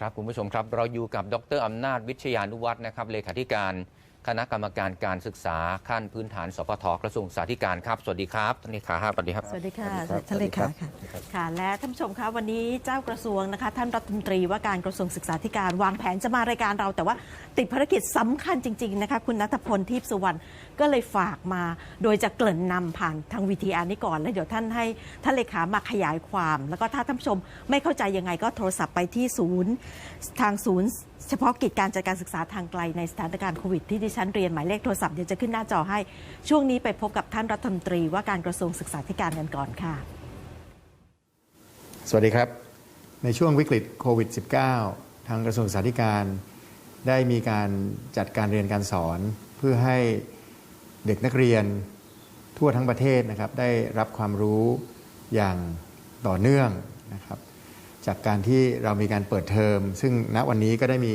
ครับคุณผู้ชมครับ เราอยู่กับดรอำนาจวิชยานุวัฒน์นะครับเลขาธิการคณะกรรมการการศึกษาขั้นพื้นฐานสพทกระทรวงสาธการครับ สวัสดีครับท่านเลขาครับสวัสดีครับ สวัสดีค่ะสวัสดีครับท่านเลขาสวัสดีครัค่ะบค่ะ และท่านผู้ชมคะวันนี้เจ้ากระทรวงนะคะ ท่านรัฐมนตรีว่าการกระทรวงศึกษาธิการวางแผนจะมารายการเราแต่ว่าติดภารกิจสำคัญจริง ๆ นะคะ คุณนัทพลทิพย์สุวรรณก็เลยฝากมา โดยจะเกริ่นนำผ่านทางวีทีอาร์นี้ก่อน แล้วเดี๋ยวท่านให้ท่านเลขามาขยายความ แล้วก็ถ้าท่านผู้ชมไม่เข้าใจยังไงก็โทรศัพท์ไปที่ศูนย์ทางศูนย์ เฉพาะกิจการจัดการศึกษาทางไกลในสถานการณ์โควิดที่ดิฉันเรียนหมายเลขโทรศัพท์เดี๋ยวจะขึ้นหน้าจอให้ช่วงนี้ไปพบกับท่านรัฐมนตรีว่าการกระทรวงศึกษาธิการกันก่อนค่ะ สวัสดีครับ ในช่วงวิกฤตโควิด -19 ทางกระทรวงสาธการ ได้มีการจัดการเรียนการสอน เพื่อให้เด็กนักเรียนทั่วทั้งประเทศนะครับ ได้รับความรู้อย่างต่อเนื่องนะครับ จากการที่เรามีการเปิดเทอม ซึ่งณวันนี้ก็ได้มี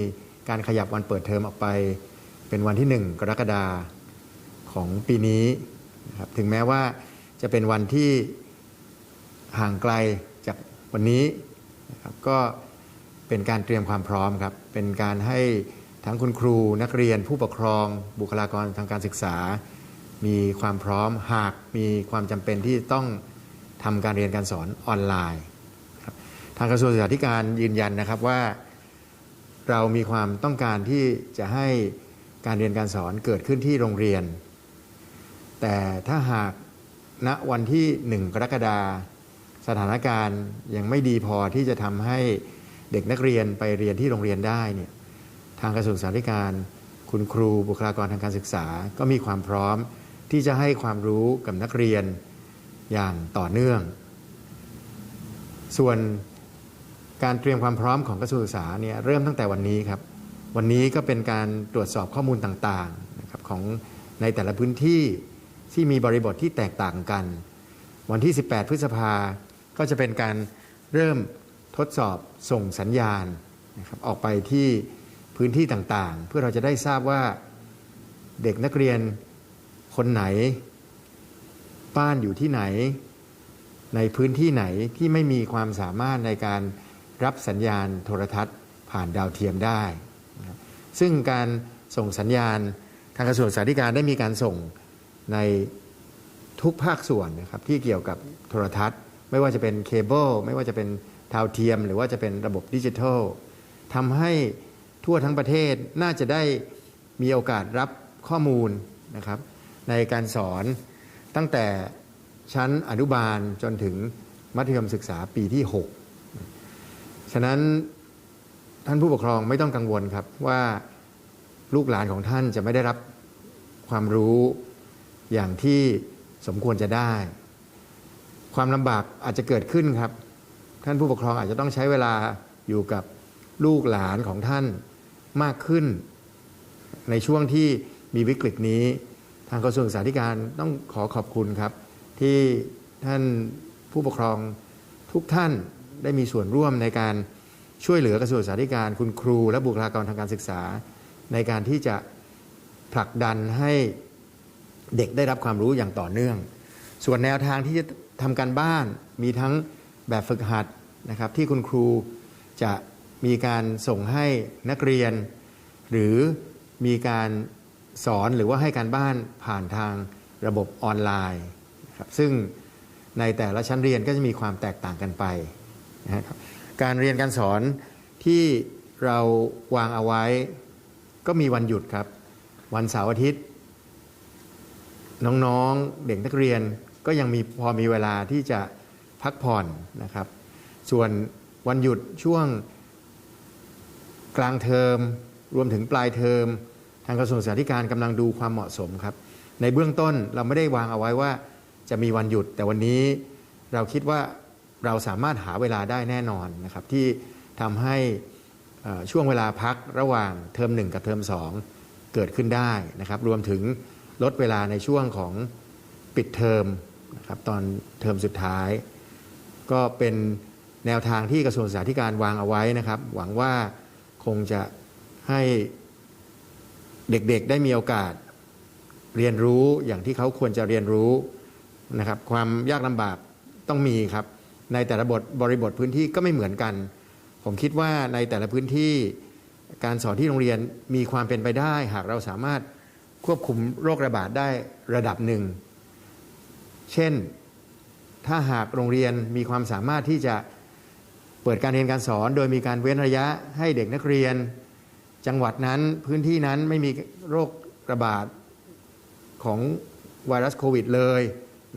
การขยับวันเปิดเทอมออกไป เป็นวันที่ 1 กรกฎาของปีนี้นะครับถึงแม้ว่าจะเป็นวันที่ห่างไกลจากวันนี้นะครับก็ เป็นการเตรียมความพร้อมครับ เป็นการให้ทั้งคุณครูนักเรียนผู้ปกครอง บุคลากรทางการศึกษา มีความพร้อมหากมีความจำเป็นที่ต้องทำการเรียนการสอนออนไลน์ครับทางกระทรวงศึกษาธิการยืนยันนะครับว่า เรามีความต้องการที่จะให้การเรียนการสอนเกิดขึ้นที่โรงเรียน แต่ถ้าหากณวันที่ 1 กรกฎาสถานการณ์ยังไม่ดีพอที่จะทำให้ เด็กนักเรียนไปเรียนที่โรงเรียนได้เนี่ยทางกระทรวงสาธการ คุณครูบุคลากรทางการศึกษา ก็มีความพร้อมที่จะให้ความรู้กับนักเรียนอย่างต่อเนื่อง ส่วนการเตรียมความพร้อมของกระทรวงศึกษาเนี่ยเริ่มตั้งแต่วันนี้ครับ วันนี้ก็เป็นการตรวจสอบข้อมูลต่างๆนะครับของในแต่ละพื้นที่ที่มีบริบทที่แตกต่างกัน วันที่ 18 พฤษภาก็จะเป็นการเริ่ม ทดสอบส่งสัญญาณนะครับออกไปที่พื้นที่ต่างๆ เพื่อเราจะได้ทราบว่าเด็กนักเรียนคนไหน บ้านอยู่ที่ไหน ในพื้นที่ไหนที่ไม่มีความสามารถในการรับสัญญาณโทรทัศน์ผ่านดาวเทียมได้ ซึ่งการส่งสัญญาณทางกระทรวงสาธการได้มีการส่งในทุกภาคส่วนนะครับที่เกี่ยวกับโทรทัศน์ ไม่ว่าจะเป็นเคเบิลไม่ว่าจะเป็น ดาวเทียม หรือว่าจะเป็นระบบดิจิทัลทำให้ทั่วทั้งประเทศน่าจะได้มีโอกาสรับข้อมูลนะครับในการสอนตั้งแต่ชั้นอนุบาลจนถึงมัธยมศึกษาปีที่ 6 ฉะนั้นท่านผู้ปกครองไม่ต้องกังวลครับว่าลูกหลานของท่านจะไม่ได้รับความรู้อย่างที่สมควรจะได้ ความลำบากอาจจะเกิดขึ้นครับ ท่านผู้ปกครองอาจจะต้องใช้เวลาอยู่กับลูกหลานของท่านมากขึ้น ในช่วงที่มีวิกฤตนี้ ทางกระทรวงศึกษาธิการต้องขอขอบคุณครับ ที่ท่านผู้ปกครองทุกท่านได้มีส่วนร่วมในการช่วยเหลือกระทรวงศึกษาธิการคุณครู และบุคลากรทางการศึกษา ในการที่จะผลักดันให้เด็กได้รับความรู้อย่างต่อเนื่อง ส่วนแนวทางที่จะทำการบ้านมีทั้งแบบฝึกหัด นะครับที่คุณครูจะมีการส่งให้นักเรียน หรือมีการสอนหรือว่าให้การบ้านผ่านทางระบบออนไลน์ครับซึ่งในแต่ละชั้นเรียนก็จะมีความแตกต่างกันไปนะครับการเรียนการสอนที่เราวางเอาไว้ ก็มีวันหยุดครับ วันเสาร์อาทิตย์ น้องๆเด็กนักเรียนก็ยังมีพอมีเวลาที่จะพักผ่อนนะครับ ส่วนวันหยุดช่วงกลางเทอม รวมถึงปลายเทอม ทางกระทรวงศึกษาธิการกำลังดูความเหมาะสมครับ ในเบื้องต้นเราไม่ได้วางเอาไว้ว่าจะมีวันหยุด แต่วันนี้เราคิดว่าเราสามารถหาเวลาได้แน่นอนนะครับ ที่ทำให้ช่วงเวลาพักระหว่างเทอมหนึ่งกับเทอมสองเกิดขึ้นได้นะครับ รวมถึงลดเวลาในช่วงของปิดเทอมนะครับตอนเทอมสุดท้าย ก็เป็น แนวทางที่กระทรวงศึกษาธิการวางเอาไว้นะครับ หวังว่าคงจะให้เด็กๆได้มีโอกาสเรียนรู้อย่างที่เขาควรจะเรียนรู้นะครับ ความยากลำบากต้องมีครับ ในแต่ละบทบริบทพื้นที่ก็ไม่เหมือนกัน ผมคิดว่าในแต่ละพื้นที่การสอนที่โรงเรียนมีความเป็นไปได้ หากเราสามารถควบคุมโรคระบาดได้ระดับหนึ่ง เช่น ถ้าหากโรงเรียนมีความสามารถที่จะ เปิดการเรียนการสอนโดยมีการเว้นระยะให้เด็กนักเรียน จังหวัดนั้นพื้นที่นั้นไม่มีโรคระบาดของไวรัสโควิดเลย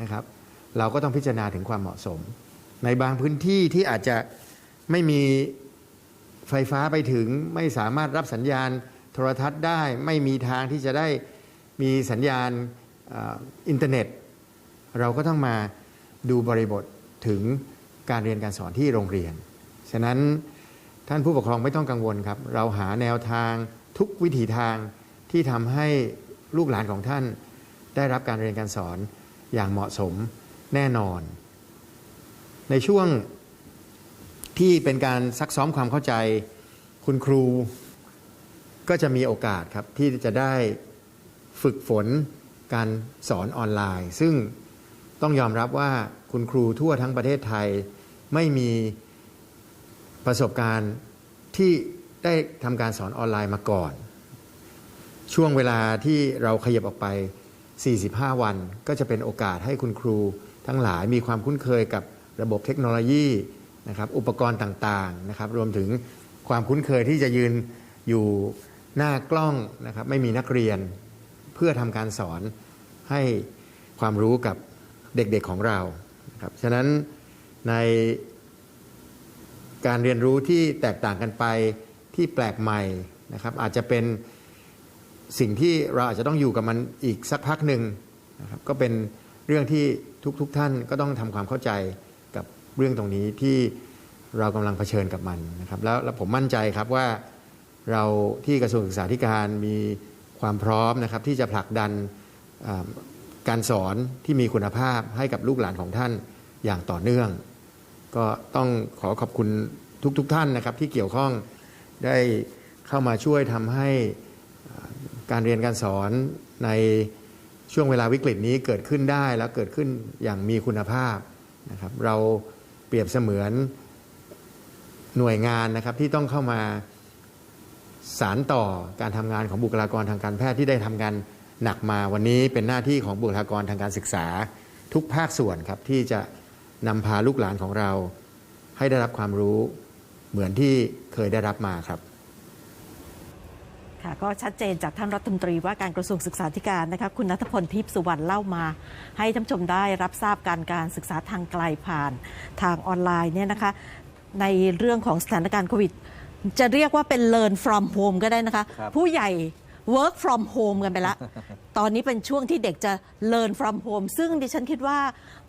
นะครับ เราก็ต้องพิจารณาถึงความเหมาะสม ในบางพื้นที่ที่อาจจะไม่มีไฟฟ้าไปถึงไม่สามารถรับสัญญาณโทรทัศน์ได้ ไม่มีทางที่จะได้มีสัญญาณอินเทอร์เน็ต เราก็ต้องมาดูบริบทถึงการเรียนการสอนที่โรงเรียน ฉะนั้นท่านผู้ปกครองไม่ต้องกังวลครับ เราหาแนวทางทุกวิถีทางที่ทำให้ลูกหลานของท่าน ได้รับการเรียนการสอนอย่างเหมาะสมแน่นอน ในช่วงที่เป็นการซักซ้อมความเข้าใจคุณครู ก็จะมีโอกาสครับที่จะได้ฝึกฝนการสอนออนไลน์ ซึ่งต้องยอมรับว่าคุณครูทั่วทั้งประเทศไทยไม่มี ประสบการณ์ที่ได้ทำการสอนออนไลน์มาก่อน ช่วงเวลาที่เราขยับออกไป 45 วัน ก็จะเป็นโอกาสให้คุณครูทั้งหลายมีความคุ้นเคยกับระบบเทคโนโลยีนะครับอุปกรณ์ต่างๆนะครับรวมถึงความคุ้นเคยที่จะยืนอยู่หน้ากล้องนะครับไม่มีนักเรียนเพื่อทำการสอนให้ความรู้กับเด็กๆของเรานะครับฉะนั้นใน การเรียนรู้ที่แตกต่างกันไปที่แปลกใหม่นะครับ อาจจะเป็นสิ่งที่เราอาจจะต้องอยู่กับมันอีกสักพักหนึ่งนะครับก็เป็นเรื่องที่ทุกๆทท่านก็ต้องทำความเข้าใจกับเรื่องตรงนี้ที่เรากำลังเผชิญกับมันนะครับแล้วแล้วผมมั่นใจครับว่าเราที่กระทรวงศึกษาธิการมีความพร้อมนะครับที่จะผลักดันการสอนที่มีคุณภาพให้กับลูกหลานของท่านอย่างต่อเนื่อง ก็ต้องขอขอบคุณทุกๆทท่านนะครับที่เกี่ยวข้องได้เข้ามาช่วยทำให้การเรียนการสอนในช่วงเวลาวิกฤตนี้เกิดขึ้นได้แล้วเกิดขึ้นอย่างมีคุณภาพนะครับเราเปรียบเสมือนหน่วยงานนะครับที่ต้องเข้ามาสารต่อการทำงานของบุคลากรทางการแพทย์ที่ได้ทำงานหนักมาวันนี้เป็นหน้าที่ของบุคลากรทางการศึกษาทุกภาคส่วนครับที่จะ นำพาลูกหลานของเรา ให้ได้รับความรู้เหมือนที่เคยได้รับมาครับค่ะก็ชัดเจนจากท่านรัฐมนตรีว่าการกระทรวงศึกษาธิการนะคะคุณนัทพลทิพย์สุวรรณเล่ามา ให้ท่านผู้ชมได้รับทราบการการศึกษาทางไกลผ่านทางออนไลน์เนี่ยนะคะในเรื่องของสถานการณ์โควิด จะเรียกว่าเป็น learn from home ก็ได้นะคะครับผู้ใหญ่ work from home กันไปละ ตอนนี้เป็นช่วงที่เด็กจะ learn from home ซึ่งดิฉันคิดว่า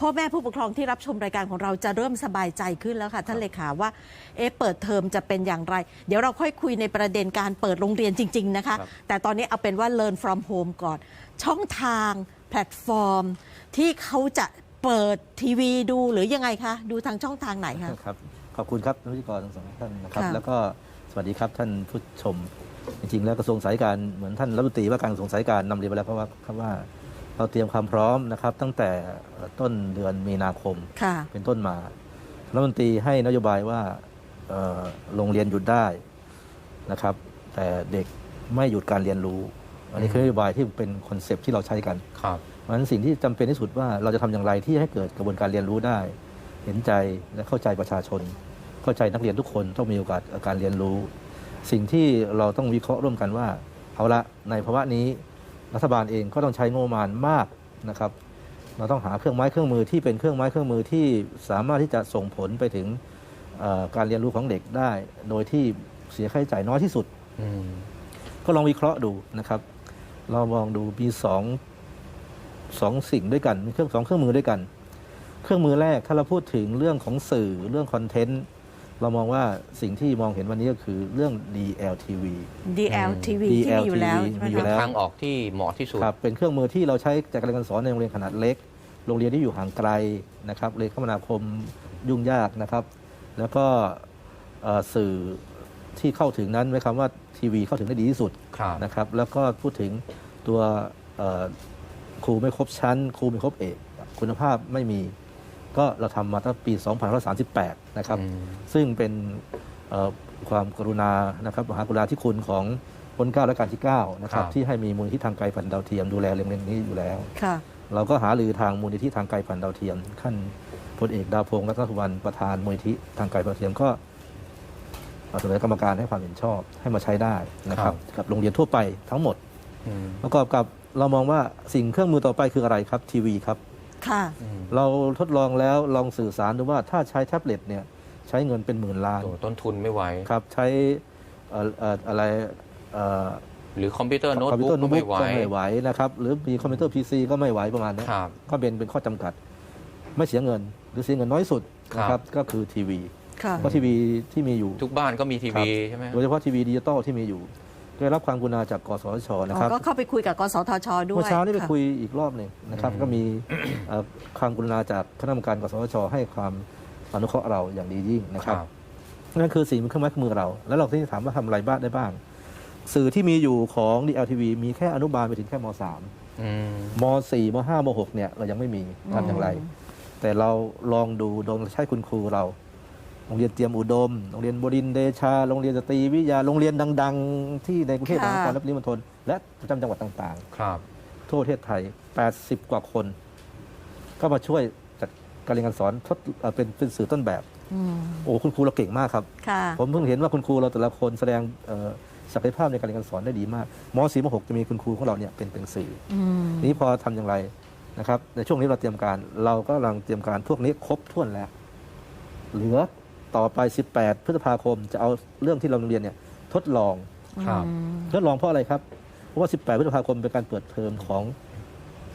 พ่อแม่ผู้ปกครองที่รับชมรายการของเราจะเริ่มสบายใจขึ้นแล้วค่ะ ท่านเลขาว่า เอ๊ะเปิดเทอมจะเป็นอย่างไร เดี๋ยวเราค่อยคุยในประเด็นการเปิดโรงเรียนจริง ๆ นะคะครับแต่ตอนนี้เอาเป็นว่า learn from home ก่อน ช่องทาง แพลตฟอร์ม ที่เขาจะเปิดทีวีดูหรือยังไงคะ ดูทางช่องทางไหนคะครับขอบคุณครับท่านพิธีกรทั้งสองท่านนะครับค่ะแล้วก็สวัสดีครับท่านผู้ชม จริงๆแล้วกระทรวงสายการเหมือนท่านรัฐมนตรีว่าการกระทรวงสายการนำเรียนไปแล้วเพราะว่าครับว่าเราเตรียมความพร้อมนะครับ ตั้งแต่ต้นเดือนมีนาคมค่ะ เป็นต้นมารัฐมนตรีให้นโยบายว่าเอ่อโรงเรียนหยุดได้นะครับ แต่เด็กไม่หยุดการเรียนรู้ อันนี้คือนโยบายที่เป็นคอนเซปต์ที่เราใช้กัน ครับ เพราะฉะนั้นสิ่งที่จำเป็นที่สุดว่าเราจะทำอย่างไรที่ให้เกิดกระบวนการเรียนรู้ได้ เห็นใจและเข้าใจประชาชน เข้าใจนักเรียนทุกคนต้องมีโอกาสการเรียนรู้ สิ่งที่เราต้องวิเคราะห์ร่วมกันว่าเอาละในภาวะนี้รัฐบาลเองก็ต้องใช้งบประมาณมากนะครับ เราต้องหาเครื่องไม้เครื่องมือที่เป็นเครื่องไม้เครื่องมือที่สามารถที่จะส่งผลไปถึงการเรียนรู้ของเด็กได้ โดยที่เสียค่าใช้จ่ายน้อยที่สุดก็ลองวิเคราะห์ดูนะครับ เรามองดูมีสองสองสิ่งด้วยกันมีเครื่องสองเครื่องมือด้วยกัน เครื่องมือแรกถ้าเราพูดถึงเรื่องของสื่อเรื่องคอนเทนต์ เรามองว่าสิ่งที่มองเห็นวันนี้ก็คือเรื่อง DLTV DLTV ที่มีอยู่แล้วใช่ไหมมีอยู่คะแล้วทางออกที่เหมาะที่สุดครับเป็นเครื่องมือที่เราใช้จากการเรียนการสอนในโรงเรียนขนาดเล็ก โรงเรียนที่อยู่ห่างไกลนะครับเลยนคมนาคมยุ่งยากนะครับ แล้วก็เอ่อสื่อที่เข้าถึงนั้นหมายความว่าทีวีเข้าถึงได้ดีที่สุดครับนะครับ แล้วก็พูดถึงตัวเอ่อครูไม่ครบชั้น ครูไม่ครบเอก คุณภาพไม่มี ก็เราทำมาตั้งปี 2538 นะครับอืมซึ่งเป็นเอ่อความกรุณานะครับมหากรุณาธิคุณของคนเก้าและการที่ 9 นะครับครับ ที่ให้มีมูลนิธิทางไกลผ่านดาวเทียมดูแลเรื่องนี้อยู่แล้วค่ะเราก็หารือทางมูลนิธิทางไกลผ่านดาวเทียมขั้นพลเอกดาวพงศ์รัตนสุวรรณประธานมูลนิธิทางไกลผ่านดาวเทียมก็เสนอกรรมการให้ความเห็นชอบให้มาใช้ได้นะครับ กับโรงเรียนทั่วไปทั้งหมดอืมประกอบกับเรามองว่าสิ่งเครื่องมือต่อไปคืออะไรครับทีวีครับ ค่ะอืมเราทดลองแล้วลองสื่อสารดูว่าถ้าใช้แท็บเล็ตเนี่ยใช้เงินเป็นหมื่นล้านโอ้ต้นทุนไม่ไหวครับใช้เอ่อเอ่ออะไรเอ่อหรือคอมพิวเตอร์โน้ตคอมพิวบุ๊เตอกร์โน้ก็ตบุ๊ไม่กไหว ก็ไม่ไหวนะครับหรือมีคอมพิวเตอร์พีซีก็ไม่ไหวประมาณนี้ครับก็เป็นเป็นข้อจำกัด ไม่เสียเงิน หรือเสียเงินน้อยสุดนะคครัรับ บก็คือทีวีค่ะ เพราะทีวีที่มีอยู่ ทุกบ้านก็มีทีวีใช่ไหม โดยเฉพาะทีวีดิจิตอลที่มีอยู่ ได้รับความกรุณาจากกสทชนะครับก็เข้าไปคุยกับกสทชด้วยเมื่อเช้านี้ไปค่ะคุยอีกรอบหนึ่งนะครับอืมก็มีเอ่อความกรุณาจากคณะกรรมการกสทช ให้ความอนุเคราะห์เราอย่างดียิ่งนะคครับรับ นั่นคือสิ่งเครื่องไม้เครื่องมือเรา แล้วเราที่ถามว่าทำอะไรบ้างได้บ้าง สื่อที่มีอยู่ของ DLTV มีแค่อนุบาลไปถึงแค่ม .3 อืม ม .4 ม .5 ม .6 เนี่ยเรายังไม่มีทำอย่างไรอืมแต่เราลองดูโดยใช้คุณครูเรา โรงเรียนเตรียมอุดม โรงเรียนบดินทร์เดชา โรงเรียนสตรีวิทยา โรงเรียนดัง ๆ ที่ในกรุงเทพมหานครและปริมณฑลและประจำจังหวัดต่างครับ ๆ ทั่วประเทศไทย 80 กว่าคนก็มาช่วยจัดการเรียนการสอนทดเอ่อเป็นเป็นสื่อต้นแบบ อืมโอ้คุณครูเราเก่งมากครับ ค่ะ ผมเพิ่งเห็นว่าคุณครูเราแต่ละคนแสดงเอ่อศักยภาพในการเรียนการสอนได้ดีมากม .4 ม .6 จะมีคุณครูของเราเนี่ยเป็นเป็นสื่อ อืมทีนี้พอทำอย่างไรนะครับ ในช่วงนี้เราเตรียมการ เราก็กำลังเตรียมการพวกนี้ครบถ้วนแล้ว เหลือ ต่อไป 18 พฤษภาคมจะเอาเรื่องที่เราเรียนเนี่ยทดลองครับอืมทดลองเพราะอะไรครับ เพราะว่า 18 พฤษภาคมเป็นการเปิดเทอมของ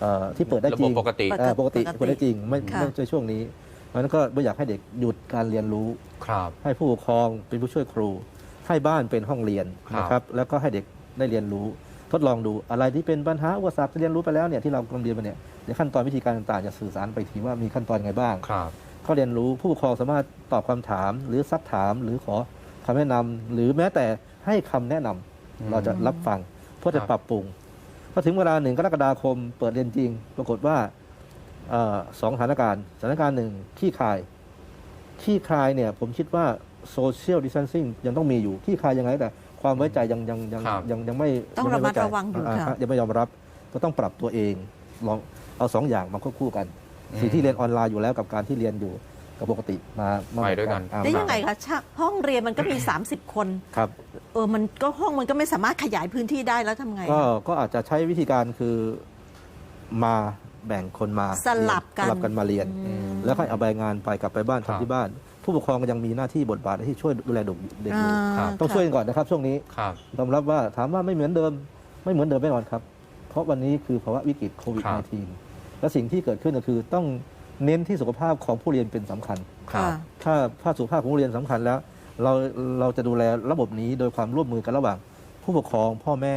เออที่เปิดได้ระจบริบงปกติ เอ่อปกติปกติเปิดได้จริงไม่ค่ะ ไม่ใช่ช่วงนี้เพราะฉะนั้นก็ไม่อยากให้เด็กหยุดการเรียนรู้ ครับ ให้ผู้ปกครองเป็นผู้ช่วยครู ให้บ้านเป็นห้องเรียนครับ นะครับแล้วก็ให้เด็กได้เรียนรู้ ทดลองดูอะไรที่เป็นปัญหาอุปสรรคที่เรียนรู้ไปแล้วเนี่ยที่เรากำลังเรียนมาเนี่ยในขั้นตอนวิธีการต่างๆจะสื่อสารไปทีว่ามีขั้นตอนยังไงบ้าง ครับ ก็เรียนรู้ผู้ปกครองสามารถตอบคำถาม หรือซักถามหรือขอคำแนะนำหรือแม้แต่ให้คำแนะนำอืมเราจะรับฟังเพื่อจะครับปรับปรุงพอถึงเวลาหนึ่งกรกฎาคมเปิดเรียนจริง ปรากฏว่าเอ่อสองสถานการณ์สถานการณ์หนึ่งขี้คายขี้คายเนี่ยผมคิดว่าโซเชียลดิส a นซิ่งยังต้องมีอยู่ขี้คายยังไงแต่ความไว้ใจยังยังยังครับยังยังไม่ต้องยัไไใจระมัดระวังอยู่าค่ะยังไม่ยอมรับก็ต้องปรับตัวเองลองเอาสองอย่างมาควบคู่กัน สิ่งที่เรียนออนไลน์อยู่แล้วกับการที่เรียนอยู่กับปกติมามาไปด้วยกันอ่าได้ยังไงคะชะห้องเรียนมันก็มี 30 คนครับเออมันก็ห้องมันก็ไม่สามารถขยายพื้นที่ได้แล้วทำไง ก็ก็อาจจะใช้วิธีการคือมาแบ่งคนมาสลับกันสลับกันมาเรียนอืมแล้วค่อยเอาใบงานไปกลับไปบ้านครับทำที่บ้าน ผู้ปกครองก็ยังมีหน้าที่บทบาทที่ช่วยดูแลเด็กเด็กอยู่ครับต้องช่วยกันก่อนนะครับ ช่วงนี้ครับยอมรับว่าถามว่าไม่เหมือนเดิม ไม่เหมือนเดิมแน่นอนครับ เพราะวันนี้คือภาวะวิกฤตโควิดครับ -19 และสิ่งที่เกิดขึ้นก็คือต้องเน้นที่สุขภาพของผู้เรียนเป็นสำคัญครับถ้าภาพสุขภาพของผู้เรียนสำคัญแล้ว เราเราจะดูแลระบบนี้โดยความร่วมมือกันระหว่าง ผู้ปกครองพ่อแม่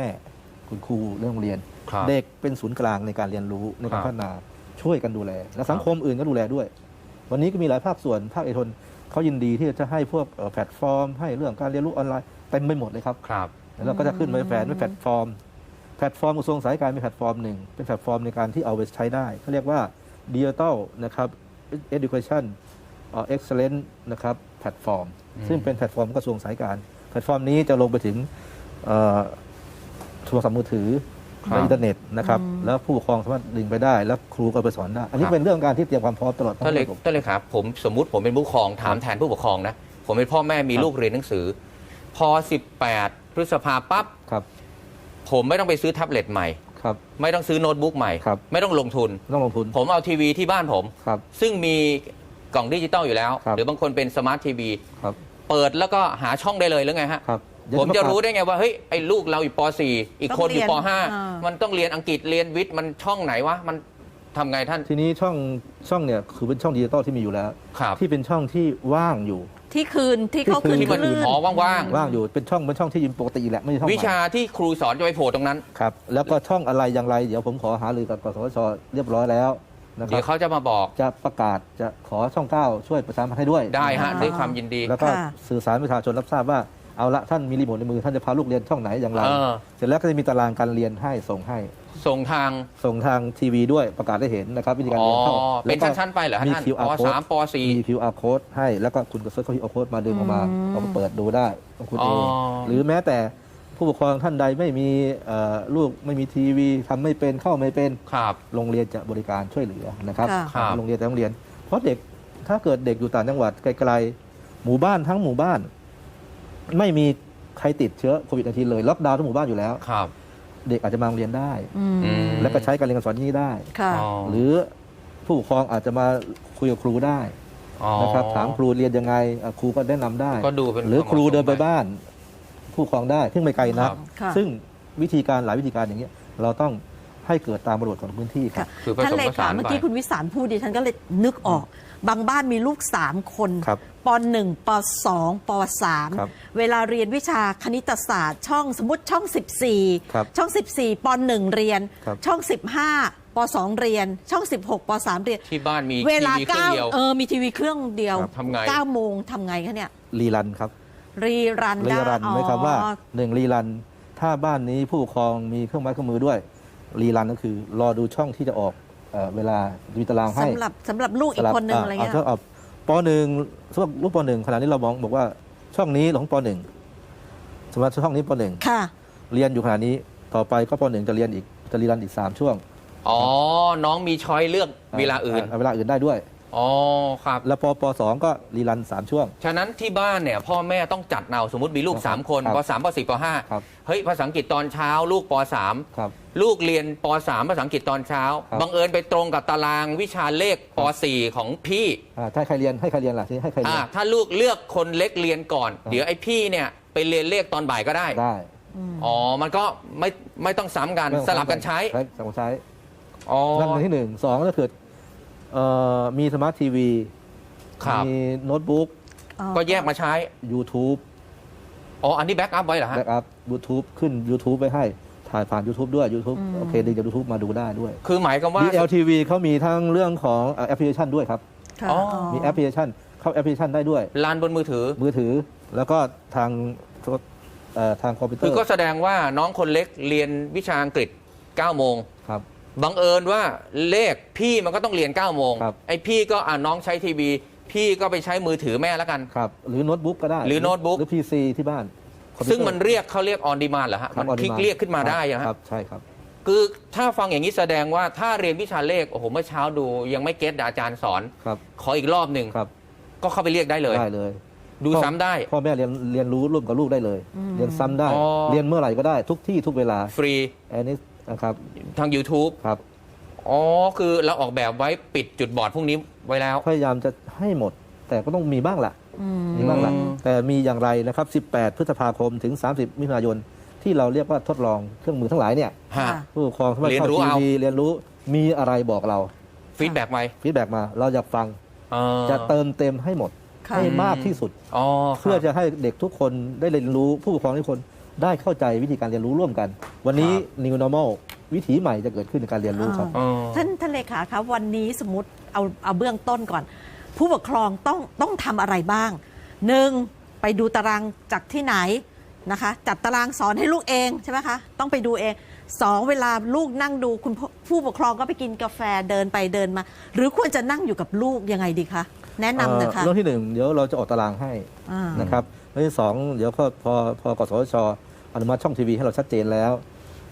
คุณครูเรื่องโรงเรียนครับเด็กเป็นศูนย์กลางในการเรียนรู้ในการครับพัฒนาช่วยกันดูแล และสังคมอื่นก็ดูแลด้วย วันนี้ก็มีหลายภาคส่วนภาคเอกชนเขายินดีที่จะให้พวกเอ่อแพลตฟอร์ม ให้เรื่องการเรียนรู้ออนไลน์เต็มไปหมดเลยครับครับแล้วเราก็จะขึ้นไปแฝนไว้แพลตฟอร์ม แพลตฟอร์มกระทรวงสาธารณการมีแพลตฟอร์มหนึ่งเป็นแพลตฟอร์มในการที่เอาไปใช้ได้เขาเรียกว่า Digital นะครับ Education เอ่อ Excellence นะครับแพลตฟอร์มอืมซึ่งเป็นแพลตฟอร์มของกระทรวงสาธารณการ แพลตฟอร์มนี้จะลงไปถึงเอ่อโทรศัพท์มือถือครับและอินเทอร์เน็ตนะครับอืมแล้วผู้ปกครองสามารถดึงไปได้ แล้วครูก็เอาไปสอนได้ อันนี้ครับเป็นเรื่องการที่เตรียมความพร้อมตลอดทั้งท่านเลยระบบท่านเลยครับผมสมมุติผมเป็นผู้ปกครองถามแทนผู้ปกครองนะ ผมเป็นพ่อแม่มีครับลูกเรียนหนังสือ พอ 18 พฤษภาปั๊บครับ ผมไม่ต้องไปซื้อแท็บเล็ตใหม่ ครับ ไม่ต้องซื้อโน้ตบุ๊กใหม่ ครับ ไม่ต้องลงทุน ต้องลงทุน ผมเอาทีวีที่บ้านผม ครับ ซึ่งมีกล่องดิจิตอลอยู่แล้ว ครับ หรือบางคนเป็นสมาร์ททีวี ครับ เปิดแล้วก็หาช่องได้เลยหรือไงฮะ ครับเดี๋ยวผมจะปกาศรู้ได้ไงว่าเฮ้ยไอ้ลูกเราอยู่ป .4 อีกคนอยู่ป ต้องเรียนอ่า .5 มัมันต้องเรียนอังกฤษเรียนวิทย์มันช่องไหนวะ มันทำไงท่าน ทีนี้ช่องช่องเนี่ยคือเป็นช่องดิจิตอลที่มีอยู่แล้ว ครับ ที่เป็นช่องที่ว่างอยู่ ที่คืนที่เขาคืนที่มันคลื่น อ๋อว่างว่างอยู่เป็นช่องเป็นช่องที่ยิมปกติแหละไม่ใช่ช่องๆใหวิม่ชาที่ครูสอนจะไปโผล่ตรงนั้น ครับแล้วก็ช่องอะไรอย่างไร เดี๋ยวผมขอหารือกับกสทชเรียบร้อยแล้วนะคเดี๋รัยวบเขาจะมาบอกจะประกาศจะขอช่องเก้าช่วยประชาสัมพันธ์ให้ด้วยได้ฮะอ่าด้วยความยินดีแล้วก็ค่ะ สื่อสารประชาชนรับทราบว่าเอาละท่านมีรีโมทในมือท่านจะพาลูกเรียนช่องไหนอย่างไร เออ เสร็จแล้วก็จะมีตารางการเรียนให้ส่งให้ ส่งทางส่งทางทีวีด้วยประกาศให้เห็นนะครับวิธีการอ๋อเรียนเข้าเป็นแล้วก็ ชั้นๆไปเหรอฮะมีท่าน QR ป code สามปสี่ มี QR code ให้แล้วก็คุณก็เซิร์ชเข้า QR code มาดึงออกมาเอามาเปิดดูได้ของคุณเอง อ๋อ หรือแม้แต่ผู้ปกครองท่านใดไม่มีเอ่อลูกไม่มีทีวีทำไม่เป็นเข้าไม่เป็น ครับ โรงเรียนจะบริการช่วยเหลือนะครับค่ะ ครับ โรงเรียนแต่โรงเรียน เพราะเด็กถ้าเกิดเด็กอยู่ต่างจังหวัดไกลๆหมู่บ้านทั้งหมู่บ้าน ไม่มีใครติดเชื้อโควิด -19 เลยล็อกดาวน์ทั้งหมู่บ้านอยู่แล้ว ครับ เด็กอาจจะมาโรงเรียนได้อืมอืมแล้วก็ใช้การเรียนการสอนที่นี่ได้ ค่ะ อ๋อหรือผู้ปกครองอาจจะมาคุยกับครูได้อ๋อนะครับถามครูเรียนยังไงอะครูก็แนะนำได้ ก็ดูเป็น หรือครูเดินไปความเหมาะสมบ้าน ผู้ปกครองได้ซึ่งไม่ไกลนักครับ ค่ะ ซึ่งวิธีการหลายวิธีการอย่างเงี้ยเราต้องให้เกิดตามบริบทของพื้นที่ครับคือผท่านสมเลผสาขานเมื่อไปกี้คุณวิสารพูดดิฉันก็เลยนึกออก บางบ้านมีลูกสามคนครับปหนึ่งปสองปสามครับเวลาเรียนวิชาคณิตศาสตร์ ช่องสมมติช่อง ครับ14 ช่อง 14ปหนึ่งเรียน ครับ ช่อง 15ปสองเรียน ช่อง 16ปสามเรียน ที่บ้านมีเวทีลาวีเครื่องเก้าเดียว เออมีทีวีเครื่องเดียวครับทำไง เก้าโมงทำไงคะเนี่ย รีรันครับรีรันรีได้รันอ๋อหมายความว่าหนึ่งรีรัน ถ้าบ้านนี้ผู้ปกครองมีเครื่องไม้เครื่องมือด้วยรีรันก็คือรอดูช่องที่จะออก เอ่อเวลามีตารางให้สำหรับสำหรับลูกอีสกลับคนนึงอะไรเงี้ยาาเอาปหนึ่งสมมติลูกปหนึ่งขณะนี้เรามองบอกว่าช่องนี้ของปหนึ่งสมมติช่องนี้ปหนึ่งค่ะเรียนอยู่ขณะนี้ต่อไปก็ปหนึ่งจะเรียนอีกจะรีรันอีกสามช่วงอ๋อ น้องมีช้อยเลือกเวลาอื่น เวลาอื่นได้ด้วย อ๋อ ครับ แล้วพอปสองก็รีรันสามช่วง ฉะนั้นที่บ้านเนี่ยพ่อแม่ต้องจัดเอาสมมติมีลูกครับ3คนครับป .3 ป .4 ปครับ .5 เฮ้ยภาษาอังกฤษตอนเช้าลูกปครับ .3 ลูกเรียนป .3 ภาษาอังกฤษตอนเช้า ครับ บังเอิญไปตรงกับตารางวิชาเลขป .4 ของพี่อ่าถ้าใครเรียนให้ใครเรียนล่ะที่ให้ใครเรีอ่ายน ถ้าลูกเลือกคนเล็กเรียนก่อน ครับ เดี๋ยวไอ้พี่เนี่ยไปเรียนเลขตอนบ่ายก็ได้ ได้อ๋อ มันก็ไม่ไม่ต้องซ้ำกันไม่ต้องสลับกันใช้ใช้ สลับกันใช้อ๋อ นั่นเป็นที่หนึ่งสองก็คือเอ่อมีสมาร์ททีวี ครับ มีโน้ตบุ๊กก็แยกมาใช้ YouTube อ๋อ อันนี้แบ็กอัพไว้เหรอฮะ แบ็กอัพ YouTube ขึ้น YouTube ไปให้ ถ่ายผ่าน YouTube ด้วย YouTube โอเคดึงจาก YouTube มาดูได้ด้วย คือหมายความว่า DLTV เขามีทั้งเรื่องของเอ่อแอปพลิเคชันด้วยครับ ค่ะอ๋อ มีแอปพลิเคชันเข้าแอปพลิเคชันได้ด้วย ลานบนมือถือ มือถือแล้วก็ทางโทรเอ่อทางคอมพิวเตอคือร์ก็แสดงว่าน้องคนเล็กเรียนวิชาอังกฤษ9โมง ครับ บังเอิญว่าเลขพี่มันก็ต้องเรียน9โมง ครับ ไอพี่ก็อ่าน้องใช้ทีวี พี่ก็ไปใช้มือถือแม่แล้วกัน ครับ หรือโน้ตบุ๊กก็ได้หรือโน้ตบุ๊ก หรือ PC ที่บ้าน คอพิวเตอซึ่งมันเรียกเขาเรียกออนดีมานเหรอฮะครับมัน on คลิก demand เรียกขึ้นมาได้อะคฮะรับใช่ครับ คือถ้าฟังอย่างนี้แสดงว่าถ้าเรียนวิชาเลข โอ้โห เมื่อเช้าดูยังไม่เก็ตอาจารย์สอน ครับขออีกรอบหนึ่งครับก็เข้าไปเรียกได้เลย ได้เลยดูซ้ำได้ พ่อแม่เรียนเรียนรู้ร่วมกับลูกได้เลยเรียนซ้ำได้ อ๋อ เรียนเมื่อไหร่ก็ได้ทุกที่ทุกเวลาฟรีอันนี้นะครับทาง YouTube ครับ อ๋อ คือเราออกแบบไว้ปิดจุดบอดพวกนี้ไว้แล้ว พยายามจะให้หมด แต่ก็ต้องมีบ้างละอื มมีบ้างละอืมแต่มีอย่างไรนะครับ 18 พฤษภาคมถึง 30 มิถุนายน ที่เราเรียกว่าทดลองเครื่องมือทั้งหลายเนี่ยฮะค่ะผู้ปกครองสามารถเรียนเข้ารู้ทีเอา วีเรียนรู้มีอะไรบอกเราฟีดแบ็กไว้ฟีดแบ็กมาเราอยากฟังเออจะเติมเต็มให้หมดค่ะ ให้มากที่สุด อ๋อเพื่อจะให้เด็กทุกคนได้เรียนรู้ผู้ปกครองทุกคนได้เข้าใจวิธีการเรียนรู้ร่วมกัน วันนี้ New Normal วิถีใหม่จะเกิดขึ้นในการเรียนรู้ครับอ๋อท่านท่านเลขาคะวันนี้สมมติเอาเอาเบื้องต้นก่อน ผู้ปกครองต้องต้องทำอะไรบ้างหนึ่งไปดูตารางจากที่ไหนนะคะจัดตารางสอนให้ลูกเองใช่ไหมคะต้องไปดูเองสองเวลาลูกนั่งดูคุณพ่อผู้ปกครองก็ไปกินกาแฟเดินไปเดินมา หรือควรจะนั่งอยู่กับลูกยังไงดีคะแนะนำนะคะเรื่องที่หนึ่งเดี๋ยวเราจะออกตารางให้อ่านะครับเรื่องที่สองเดี๋ยวก็พอพอกสทชอนุมัติช่องทีวีให้เราชัดเจนแล้ว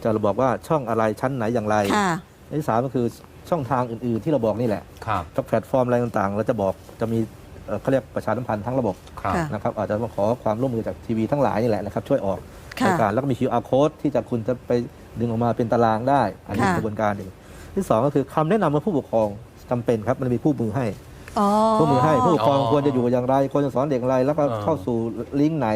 จะบอกว่าช่องอะไรชั้นไหนอย่างไรค่ะเรื่องที่สามก็คือ ช่องทางอื่น ๆ ที่เราบอกนี่แหละครับจากแพลตฟอร์มอะไรต่างๆ เราจะบอกจะมีเอ่อเขาเรียกประชาสัมพันธ์ทั้งระบบครับ ค่ะ นะครับอาจจะมาขอความร่วมมือจากทีวีทั้งหลายนี่แหละนะครับช่วยออกค่ะในการแล้วก็มี QR code ที่จะคุณจะไปดึงออกมาเป็นตารางได้ อันนี้ค่ะ กระบวนการหนึ่งที่สองก็คือคำแนะนำของผู้ปกครองจำเป็นครับมันมีผู้มือให้ อ๋อ ผู้มือให้ผู้ปกครองอ๋อควรจะอยู่อย่างไรควรจะสอนเด็กอย่างไร แล้วก็อ่า เข้าสู่ลิงก์ไหน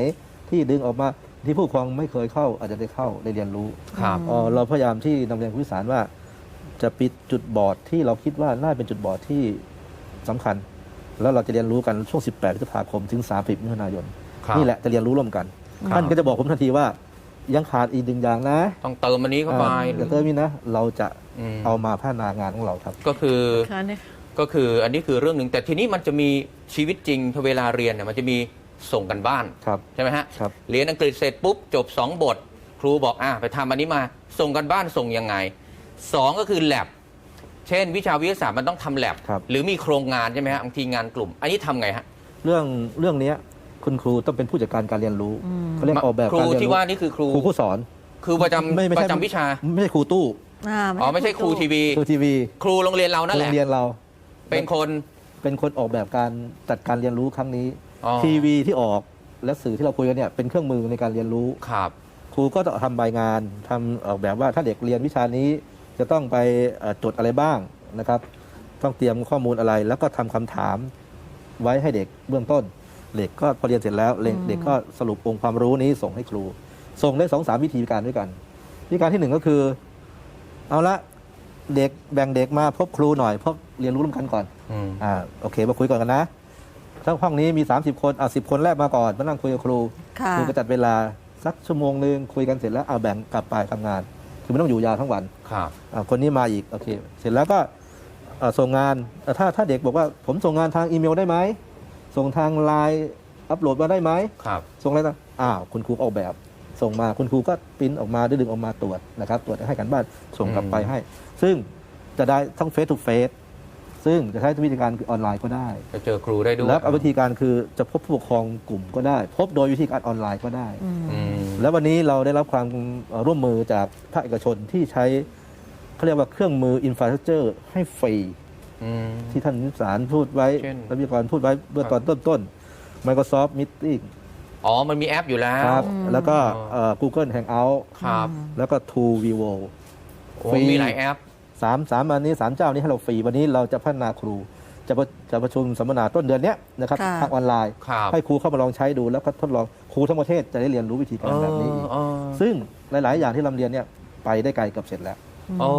ที่ดึงออกมาที่ผู้ปกครองไม่เคยเข้าอาจจะได้เข้าได้เรียนรู้ครับ เอ่อเราพยายามที่นำเรียนผู้สารว่า จะปิดจุดบอดที่เราคิดว่าน่าเป็นจุดบอดที่สำคัญ แล้วเราจะเรียนรู้กันช่วง 18พฤษภาคมถึง 30มิถุนายนครับนี่แหละจะเรียนรู้ร่วมกันครับท่านก็จะบอกผมทันทีว่ายังขาดอีกหนึ่งอย่างนะ ต้องเติมอันนี้เข้าไปอ่าอย่าเติมนี่นะ เราจะอืมเอามาพัฒนางานของเราครับ ก็คือค่ะเนี่ยก็คืออันนี้คือเรื่องหนึ่งแต่ทีนี้มันจะมีชีวิตจริงเวลาเรียนเนี่ยมันจะมีส่งกันบ้านครับใช่ไหมฮะครับเรียนอังกฤษเสร็จปุ๊บจบ 2 บท ครูบอกอะไปทำอันนี้มาส่งกันบ้านส่งยังไง 2 ก็คือแ a บเช่น วิชาวิทยาศาสตร์มันต้องทำแ a บครับ หรือมีโครงงานใช่ไหมฮะบางทีงานกลุ่ม อันนี้ทำไงฮะเรื่องเรื่องเนี้ยคุณครูต้องเป็นผู้จัดการการเรียนรู้เขาเรียกออกแบบครูการเรียนที่รู้ว่านี่คือครูครูผู้สอนครูประจำไม่ไม่ปใช่ระจำวิชาไม่ใช่ครูตู้าอ๋อไม่ใช่ครูทีวี ครูทีวีครูโรงเรียนเรานั่นแหโรละ งเรียนเราเป็นคน เป็นคนออกแบบการจัดการเรียนรู้ครั้งนี้ อ๋อ ทีวีที่ออกและสื่อที่เราคุยกันเนี่ยเป็นเครื่องมือในการเรียนรู้ ครับ ครูก็ต้องทำใบงานทำออกแบบว่าถ้าเด็กเรียนวิชานี้ จะต้องไปเอ่อจดอะไรบ้างนะครับ ต้องเตรียมข้อมูลอะไร แล้วก็ทำคำถามไว้ให้เด็กเบื้องต้น เด็กก็พอเรียนเสร็จแล้วเด็กเด็กก็สรุปองค์ความรู้นี้ส่งให้ครู ส่งได้สองสามวิธีการด้วยกัน วิธีการที่หนึ่งก็คือ เอาละเด็กแบ่งเด็กมาพบครูหน่อยพบเรียนรู้ร่วมกันก่อนอืมอ่าโอเคมาคุยก่อนกันนะทั้งห้องนี้มี 30 คนอะสิคนแรกมาก่อนมานั่งคุยกับครูค่ะครูก็จัดเวลาสักชั่วโมงหนึ่งคุยกันเสร็จแล้วเอาแบ่งกลับไปทำงาน คือไม่ต้องอยู่ยาวทั้งวัน ครับอะคนนี้มาอีกโอเค เสร็จแล้วก็เอ่อส่งงานเอ่อถ้าถ้าเด็กบอกว่าผมส่งงานทางอีเมลได้ไหมส่งทางไลน์อัปโหลดมาได้ไหมครับส่งอะไรต่างอ้าวคุณครูออกแบบ ส่งมาคุณครูก็ปริ้นออกมาได้ดึงออกมาตรวจนะครับ ตรวจให้กันบ้านส่งกลับไปให้ ซึ่งจะได้ทั้งเฟสทูเฟสซึ่งจะใช้วิธีการคือออนไลน์ก็ได้จะเจอครูได้ด้วย แล้วเอาวิธีการคือจะพบผู้ปกครองกลุ่มก็ได้ พบโดยวิธีการออนไลน์ก็ได้อืมแล้ววันนี้เราได้รับความเอ่อร่วมมือจากภาคเอกชนที่ใช้ เขาเรียกว่าเครื่องมืออินฟราสตรักเจอร์ให้ฟรีอืมที่ท่านนิสารพูดไว้เช่นและวิทยากรพูดไว้เมื่อตอนต้นๆ Microsoft Meeting อ๋อ มันมีแอปอยู่แล้ว ครับ แล้วก็อ๋อเอ่อ Google Hangout ครับ แล้วก็ To Vivo โอ้ฟรี มีหลายแอป สามสามอันนี้สามเจ้านี้ให้เราฟรี วันนี้เราจะพัฒนาครู จะประจะประชุมสัมมนาต้นเดือนเนี้ยนะครับค่ะ ทางออนไลน์ ครับ ให้ครูเข้ามาลองใช้ดูแล้วก็ทดลองครูทั้งประเทศจะได้เรียนรู้วิธีการแบบนี้อีก เออเออซึ่งหลาย ๆ อย่างที่เราเรียนเนี่ยไปได้ไกลเกับเสร็จแล้ว โอ้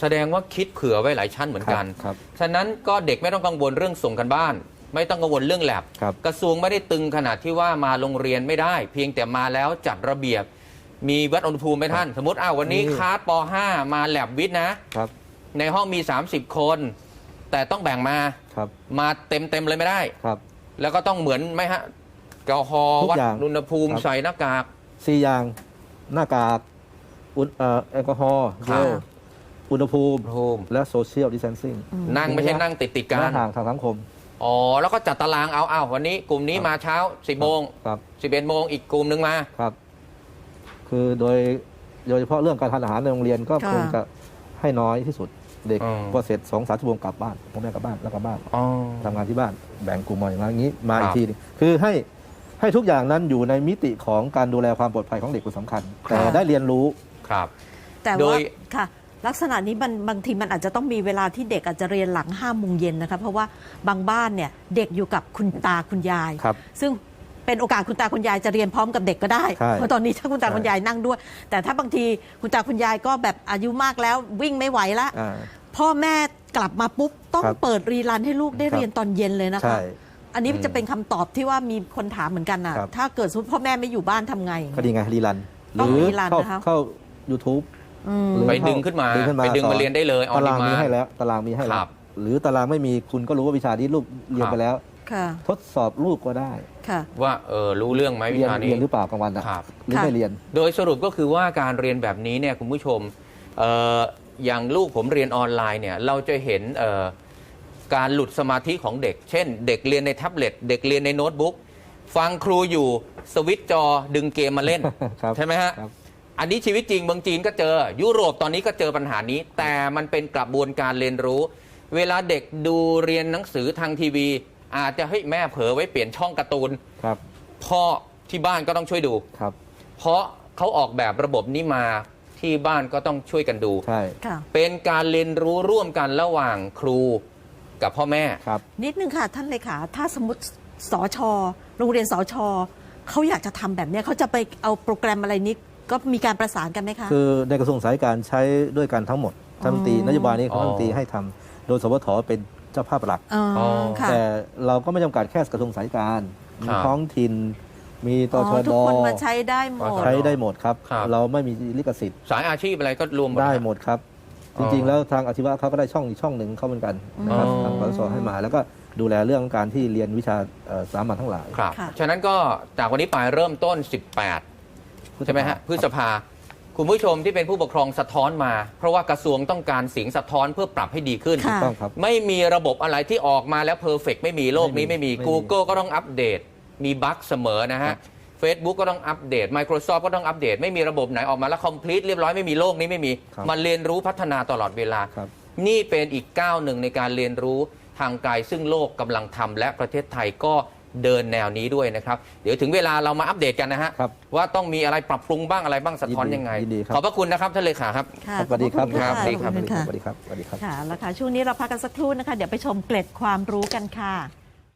แสดงว่าคิดเผื่อไว้หลายชั้นเหมือนกัน ครับ ฉะนั้นก็เด็กไม่ต้องกังวลเรื่องส่งกันบ้าน ไม่ต้องกังวลเรื่องแลบครับ กระทรวงไม่ได้ตึงขนาดที่ว่ามาโรงเรียนไม่ได้ เพียงแต่มาแล้วจัดระเบียบ มีวัดอุณหภูมิไหมท่าน สมมติอ้าววันนี้นี่คลาสป .5 มาแลบวิทย์นะ ครับ ในห้องมี 30 คน แต่ต้องแบ่งมา ครับ มาเต็มเต็มๆเลยไม่ได้ ครับ แล้วก็ต้องเหมือนไหมฮะแอลกอฮอล์ทุกวัดอย่างอุณหภูมิครับ ใส่หน้ากาก สี่อย่างหน้ากาก อุณเอ่อแอลกอฮอล์คเจรับลอุณหภูมิภูมิและโซเชียลดิส a ทนซิ่งนั่งไม่ใช่นั่งติดติดๆกัระนยะห่างทางสังคม อ๋อแล้วก็จัดตารางเอาเอาวันนี้กลุ่มนี้มาเช้า 10โมงครับ 11โมงอีกกลุ่มหนึ่งมา ครับ คือโดยโดยเฉพาะเรื่องการทานอาหารในโรงเรียนก็ค่ะ คงจะให้น้อยที่สุด เด็กอืมพอเสร็จสองสามชั่วโมงกลับบ้านพ่อแม่กลับบ้านแล้วกลับบ้านอ๋อ ทำงานที่บ้านแบ่งกลุ่มมาอย่างนี้มาครับอีกทีหนึงคือให้ให้ทุกอย่างนั้นอยู่ในมิติของการดูแลความปลอดภัยของเด็กเป็นสำคัญ แต่ค่ะได้เรียนรู้ ครับ แต่โดว่าย ค่ะ ลักษณะนี้มันบางทีมันอาจจะต้องมีเวลาที่เด็กอาจจะเรียนหลังห้าโมงเย็นนะคะเพราะว่าบางบ้านเนี่ยเด็กอยู่กับคุณตาคุณยาย ครับ ซึ่งเป็นโอกาสคุณตาคุณยายจะเรียนพร้อมกับเด็กก็ได้ใช่เพราะตอนนี้ถ้าคุณตาใช่ คุณยายนั่งด้วย แต่ถ้าบางทีคุณตาคุณยายก็แบบอายุมากแล้ววิ่งไม่ไหวละอ่า พ่อแม่กลับมาปุ๊บต้องครับเปิดรีรันให้ลูกได้ครับ เรียนตอนเย็นเลยนะคะใช่อันนี้อืมจะเป็นคำตอบที่ว่ามีคนถามเหมือนกันนะครับ ถ้าเกิดสมมติพ่อแม่ไม่อยู่บ้านทำไง ก็ดีไงรีรัน หต้องรือรีรันเข้านะคะ เข้า YouTube อืม หรือไปดึงขึ้นมาดึงขึ้นมาไปดึงสอนมาเรียนได้เลยออนตารางดีมีมา ให้แล้วตารางมีให้แล้ครัวบหรือตารางไม่มีคุณก็รู้ว่าวิชานี้ลูกเรียนครับ ไปแล้ว ค่ะ ทดสอบลูกก็ได้ ค่ะ ว่าเออรู้เรื่องไหมวิเรียนชานี้ เรียนหรือเปล่ากลางวันอะครับ หรือไม่เรียน โดยสรุปก็คือว่าการเรียนแบบนี้เนี่ยคุณผู้ชมเอ่ออย่างลูกผมเรียนออนไลน์เนี่ยเราจะเห็นเอ่อการหลุดสมาธิของเด็ก เช่น เด็กเรียนในแท็บเล็ตเด็กเรียนในโน้ตบุ๊กฟังครูอยู่สวิตช์จอดึงเกมมาเล่น ครับใช่ไหมฮะครับ อันนี้ชีวิตจริงเมืองจีนก็เจอ ยุโรปตอนนี้ก็เจอปัญหานี้ แต่มันเป็นกระบวนการเรียนรู้ เวลาเด็กดูเรียนหนังสือทางทีวี อาจจะเฮ้ยแม่เผลอไว้เปลี่ยนช่องการ์ตูนครับ พ่อที่บ้านก็ต้องช่วยดู ครับ เพราะเขาออกแบบระบบนี้มาที่บ้านก็ต้องช่วยกันดู ใช่ ค่ะ เป็นการเรียนรู้ร่วมกันระหว่างครูกับพ่อแม่ ครับ นิดนึงค่ะ ท่านเลขาถ้าสมมติสอชอโรงเรียนสอชอเขาอยากจะทำแบบเนี้ยเขาจะไปเอาโปรแกรมอะไรนี้ ก็มีการประสานกันไหมคะ คือในกระทรวงสายการใช้ด้วยกันทั้งหมดท่านรัฐมนตรีอ๋อนโยบายนี้อ๋อท่านรัฐมนตรีให้ทำโดยสวทเป็นเจ้าภาพหลักอ๋ออ๋อค่ะแต่เราก็ไม่จำกัดแค่กระทรวงสายการมีครับท้องถิ่นมีตอ๋อชทุดกคนมาใช้ได้หมดใช้ได้หมดครับครับ เราไม่มีลิขสิทธิ์ สายอาชีพอะไรก็รวมหมดได้นะหมดครับ จริงๆ แล้วทางอาชีวะเขาก็ได้ช่องอีกช่องหนึ่งเขาเหมือนกันนะครับอ๋อทางกสให้มาแล้วก็ดูแลเรื่องการที่เรียนวิชาเอ่อสามัญทั้งหลายครับค่ะฉะนั้นก็จากวันนี้ไปเริ่มต้น 18 ใช่ไหมฮะพฤษภาคุณผู้ชมที่เป็นผู้ปกครองสะท้อนมา เพราะว่ากระทรวงต้องการเสียงสะท้อนเพื่อปรับให้ดีขึ้นค่ะต้องครับ ไม่มีระบบอะไรที่ออกมาแล้วเพอร์เฟกไม่มีโลกนี้ไม่ไม่มีมี ไม่มี Google ก็ต้องอัปเดต มีบั๊กเสมอนะฮะ Facebook ก็ต้องอัปเดต Microsoft ก็ต้องอัปเดต ไม่มีระบบไหนออกมาแล้ว complete เรียบร้อยไม่มีโลกนี้ไม่มี ครับมันเรียนรู้พัฒนาตลอดเวลา ครับ นี่เป็นอีกก้าวหนึ่งในการเรียนรู้ทางไกลซึ่งโลกกำลังทำและประเทศไทยก็ เดินแนวนี้ด้วยนะครับ เดี๋ยวถึงเวลาเรามาอัปเดตกันนะฮะ ครับว่าต้องมีอะไรปรับปรุงบ้างอะไรบ้างสะท้อนยินดียังไง ยินดีครับ ขอบพระคุณนะครับท่านเลขาครับ ค่ะสวัสดีครับ ขอณครับะสวัสดีครับขอณค่ะสวัสดีครับสวัสดีครับ ค่ะแล้วค่ะช่วงนี้เราพักกันสักครู่นะคะ เดี๋ยวไปชมเกล็ดความรู้กันค่ะ